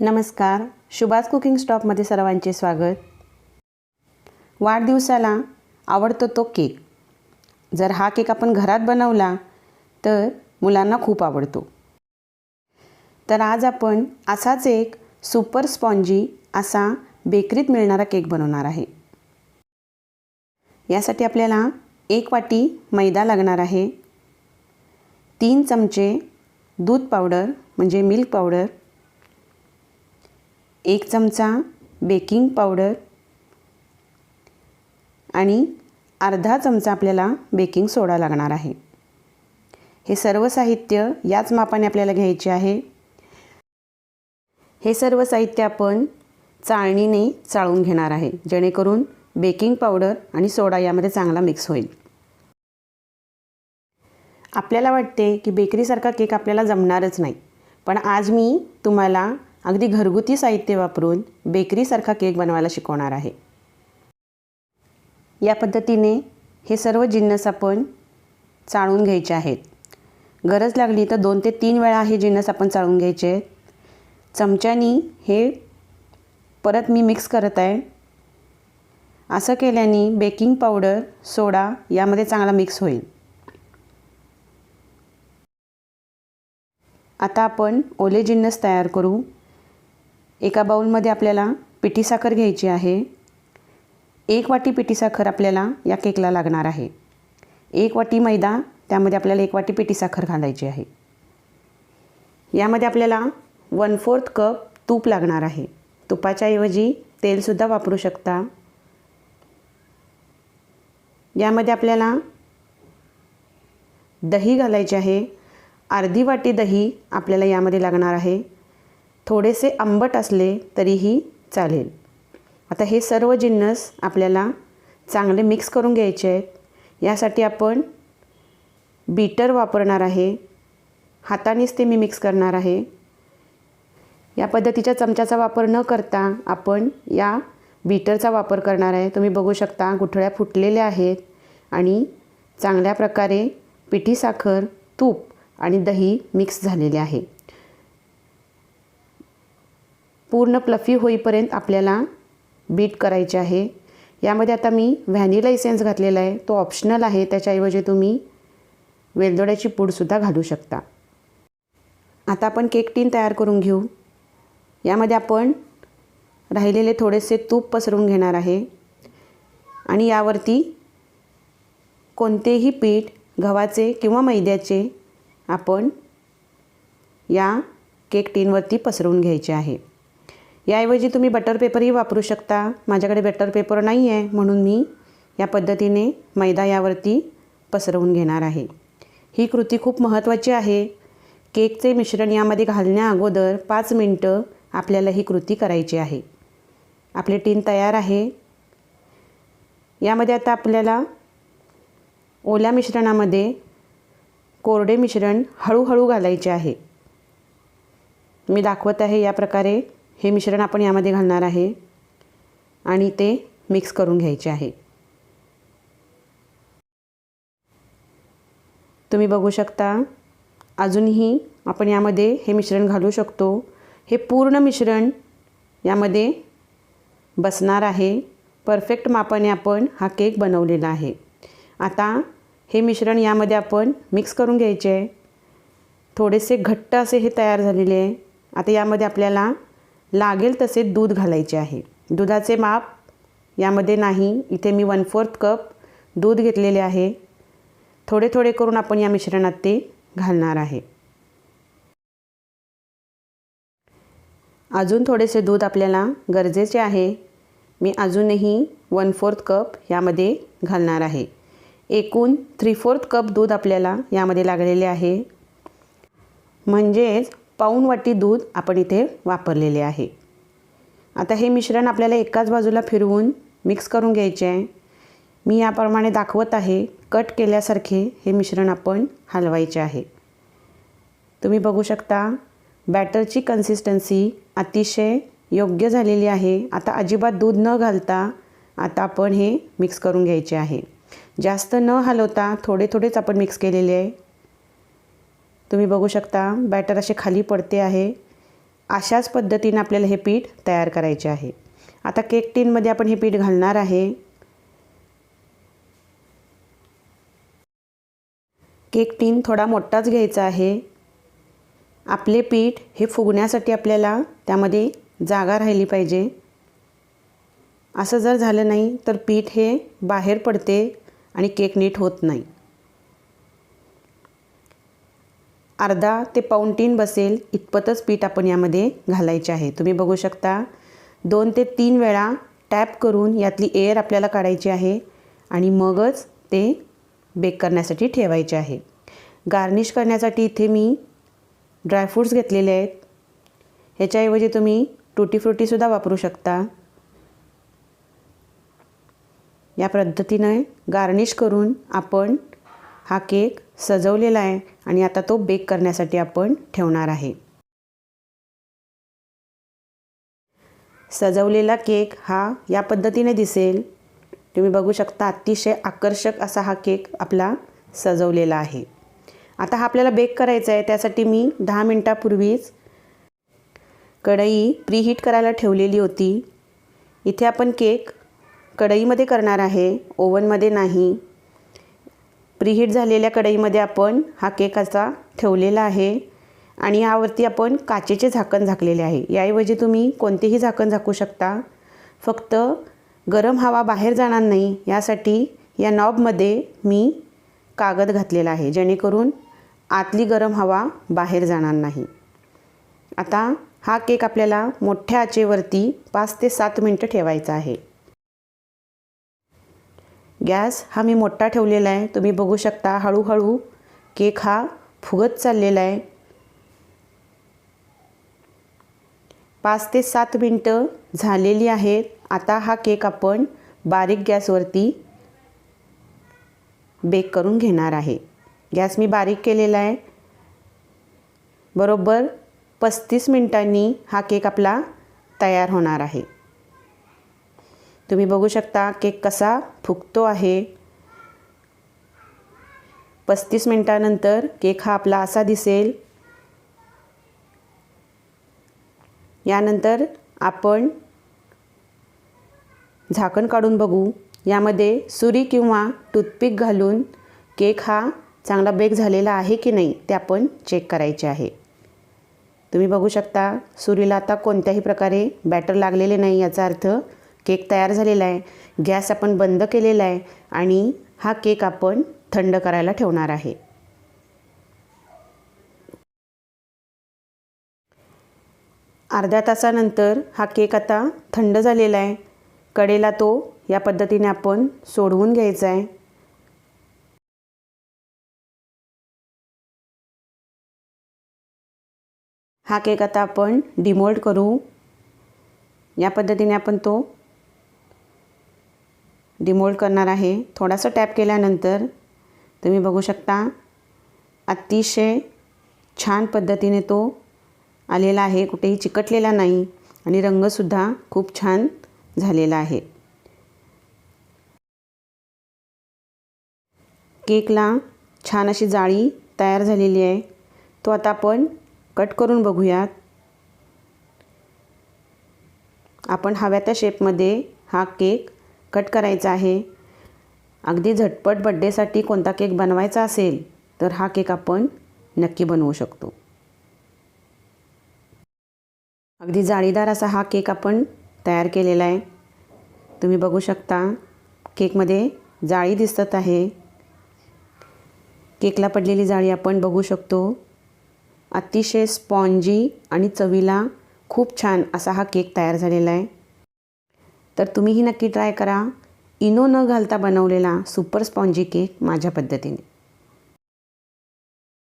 नमस्कार. शुभास कुकिंग स्टॉपमध्ये सर्वांचे स्वागत. वाढदिवसाला आवडतो तो केक. जर हा केक आपण घरात बनवला तर मुलांना खूप आवडतो. तर आज आपण असाच एक सुपर स्पॉन्जी असा बेकरीत मिळणारा केक बनवणार आहे. यासाठी आपल्याला एक वाटी मैदा लागणार आहे. तीन चमचे दूध पावडर म्हणजे मिल्क पावडर एक चमचा बेकिंग पावडर आणि अर्धा चमचा आपल्याला बेकिंग सोडा लागणार आहे. हे सर्व साहित्य याच मापाने आपल्याला घ्यायचे आहे. हे सर्व साहित्य आपण चाळणीने चाळून घेणार आहे. जेणेकरून बेकिंग पावडर आणि सोडा यामध्ये चांगला मिक्स होईल. आपल्याला वाटते की बेकरीसारखा केक आपल्याला जमणारच नाही. पण आज मी तुम्हाला अगदी घरगुती साहित्य वापरून बेकरीसारखा केक बनवायला शिकवणार आहे. या पद्धतीने हे सर्व जिन्नस आपण चाळून घ्यायचे आहेत. गरज लागली तर दोन ते तीन वेळा हे जिन्नस आपण चाळून घ्यायचे आहेत. चमच्यानी हे परत मी मिक्स करत आहे. असं केल्याने बेकिंग पावडर सोडा यामध्ये चांगला मिक्स होईल. आता आपण ओले जिन्नस तयार करू. एका बाऊलमध्ये आपल्याला पिठी साखर घ्यायची आहे. एक वाटी पिठी साखर आपल्याला या केकला लागणार आहे. एक वाटी मैदा त्यामध्ये आपल्याला एक वाटी पिठी साखर घालायची आहे. यामध्ये आपल्याला वन फोर्थ कप तूप लागणार आहे. तुपाच्या ऐवजी तेलसुद्धा वापरू शकता. यामध्ये आपल्याला दही घालायचे आहे. अर्धी वाटी दही आपल्याला यामध्ये लागणार आहे. थोडेसे आंबट असले तरीही चालेल. आता हे सर्व जिन्नस आपल्याला चांगले मिक्स करून घ्यायचे आहेत. यासाठी आपण बीटर वापरणार आहे. हातानेच ते मी मिक्स करणार आहे. या पद्धतीच्या चमच्याचा वापर न करता आपण या बीटरचा वापर करणार आहे. तुम्ही बघू शकता गुठळ्या फुटलेल्या आहेत आणि चांगल्या प्रकारे पिठी साखर तूप आणि दही मिक्स झालेले आहे. पूर्ण प्लफी होईपर्यंत आपल्याला बीट करायचे आहे. यामध्ये आता मी व्हॅनिला इसेन्स घातलेला आहे. तो ऑप्शनल आहे. त्याच्याऐवजी तुम्ही वेलदोड्याची पूडसुद्धा घालू शकता. आता आपण केक टीन तयार करून घेऊ. यामध्ये आपण राहिलेले थोडेसे तूप पसरून घेणार आहे. आणि यावरती कोणतेही पीठ गव्हाचे किंवा मैद्याचे आपण या केक टीनवरती पसरवून घ्यायचे आहे. याऐवजी तुम्ही बटर पेपरही वापरू शकता. माझ्याकडे बटर पेपर नाही आहे म्हणून मी या पद्धतीने मैदा यावरती पसरवून घेणार आहे. ही कृती खूप महत्त्वाची आहे. केकचे मिश्रण यामध्ये घालण्या अगोदर पाच मिनटं आपल्याला ही कृती करायची आहे. आपले टीन तयार आहे. यामध्ये आता आपल्याला ओल्या मिश्रणामध्ये कोरडे मिश्रण हळूहळू घालायचे आहे. मी दाखवत आहे या प्रकारे हे मिश्रण आपण यामध्ये घालणार आहे. आणि ते मिक्स करून घ्यायचे आहे. तुम्ही बघू शकता अजूनही आपण यामध्ये हे मिश्रण घालू शकतो. हे पूर्ण मिश्रण यामध्ये बसणार आहे. परफेक्ट मापाने आपण हा केक बनवलेला आहे. आता हे मिश्रण यामध्ये आपण मिक्स करून घ्यायचे आहे. थोडेसे घट्ट असे हे तयार झालेले आहे. आता यामध्ये आपल्याला लागेल तसे दूध घालायचे आहे. दुधाचे माप यामध्ये नाही. इथे मी वन फोर्थ कप दूध घेतलेले आहे. थोडे थोडे करून आपण या मिश्रणात ते घालणार आहे. अजून थोडेसे दूध आपल्याला गरजेचे आहे. मी अजूनही वन फोर्थ कप यामध्ये घालणार आहे. एकूण थ्री फोर्थ कप दूध आपल्याला यामध्ये लागलेले आहे. म्हणजेच पाऊण वाटी दूध आपण इथे वापरलेले आहे. आता हे मिश्रण आपल्याला एकाच बाजूला फिरवून मिक्स करून घ्यायचे आहे. मी याप्रमाणे दाखवत आहे कट केल्यासारखे हे मिश्रण आपण हलवायचे आहे. तुम्ही बघू शकता बॅटरची कन्सिस्टन्सी अतिशय योग्य झालेली आहे. आता अजिबात दूध न घालता आता आपण हे मिक्स करून घ्यायचे आहे. जास्त न हलवता थोडे थोडेच आपण मिक्स केलेले आहे. तुम्ही बघू शकता बॅटर असे खाली पडते आहे. अशाच पद्धतीनं आपल्याला हे पीठ तयार करायचे आहे. आता केक टीनमध्ये आपण हे पीठ घालणार आहे. केक टीन थोडा मोठाच घ्यायचा आहे. आपले पीठ हे फुगण्यासाठी आपल्याला त्यामध्ये जागा राहिली पाहिजे. असं जर झालं नाही तर पीठ हे बाहेर पडते आणि केक नीट होत नाही. अर्धा ते पाऊण टीन बसेल इतपतच पीठ आपण यामध्ये घालायचे आहे. तुम्ही बघू शकता दोन ते तीन वेळा टॅप करून यातली एअर आपल्याला काढायची आहे आणि मगच ते बेक करण्यासाठी ठेवायचे आहे. गार्निश करण्यासाठी इथे मी ड्रायफ्रूट्स घेतलेले आहेत. ह्याच्याऐवजी तुम्ही टुटी फ्रुटीसुद्धा वापरू शकता. या पद्धतीने गार्निश करून आपण हा केक सजवलेला आहे आणि आता तो बेक करण्यासाठी आपण ठेवणार आहे. सजवलेला केक हा या पद्धतीने दिसेल. तुम्ही बघू शकता अतिशय आकर्षक असा हा केक आपला सजवलेला आहे. आता हा आपल्याला बेक करायचा आहे. त्यासाठी मी दहा मिनटापूर्वीच कढई प्रीहीट करायला ठेवलेली होती. इथे आपण केक कढईमध्ये करणार आहे. ओव्हनमध्ये नाही. प्रीहीट झालेल्या कढईमध्ये आपण हा केक असा ठेवलेला आहे. आणि यावरती आपण काचेचे झाकण झाकलेले आहे. याऐवजी तुम्ही कोणतेही झाकण झाकू शकता. फक्त गरम हवा बाहेर जाणार नाही. यासाठी या नॉबमध्ये मी कागद घातलेला आहे. जेणेकरून आतली गरम हवा बाहेर जाणार नाही. आता हा केक आपल्याला मोठ्या आचेवरती पाच ते सात मिनटं ठेवायचा आहे. गॅस हा मी मोठा ठेवलेला आहे. तुम्ही बघू शकता हळूहळू केक हा फुगत चाललेला आहे. पाच ते सात मिनटं झालेली आहेत. आता हा केक आपण बारीक गॅसवरती बेक करून घेणार आहे. गॅस मी बारीक केलेला आहे. बरोबर पस्तीस मिनटांनी हा केक आपला तयार होणार आहे. तुम्ही बघू शकता केक कसा फुगतो आहे. पस्तीस मिनटानंतर केक हा आपला असा दिसेल. यानंतर आपण झाकण काढून बघू. यामध्ये सुरी किंवा टूथपिक घालून केक हा चांगला बेक झालेला आहे की नाही ते आपण चेक करायचे आहे. तुम्ही बघू शकता सुरीला आता कोणत्याही प्रकारे बॅटर लागलेले नाही याचा अर्थ केक तयार झालेला आहे. गॅस आपण बंद केलेला आहे आणि हा केक आपण थंड करायला ठेवणार आहे. अर्ध्या तासानंतर हा केक आता थंड झालेला आहे. कडेला तो या पद्धतीने आपण सोडवून घ्यायचा आहे. हा केक आता आपण डिमोल्ड करू. या पद्धतीने आपण तो डिमोल्ड करणार आहे. थोडासा टॅप केल्यानंतर तुम्ही बघू शकता अतिशय छान पद्धतीने तो आलेला आहे. कुठेही चिकटलेला नाही आणि रंगसुद्धा खूप छान झालेला आहे. केकला छान अशी जाळी तयार झालेली आहे. तो आता आपण कट करून बघूयात. आपण हव्या त्या शेपमध्ये हा केक कट करायचा आहे. अगदी झटपट बड्डेसाठी कोणता केक बनवायचा असेल तर हा केक आपण नक्की बनवू शकतो. अगदी जाळीदार असा हा केक आपण तयार केलेला आहे. तुम्ही बघू शकता केकमध्ये जाळी दिसत आहे. केकला पडलेली जाळी आपण बघू शकतो. अतिशय स्पॉन्जी आणि चवीला खूप छान असा हा केक तयार झालेला आहे. तर तुम्हीही नक्की ट्राय करा. इनो न घालता बनवलेला सुपर स्पॉन्जी केक माझ्या पद्धतीने.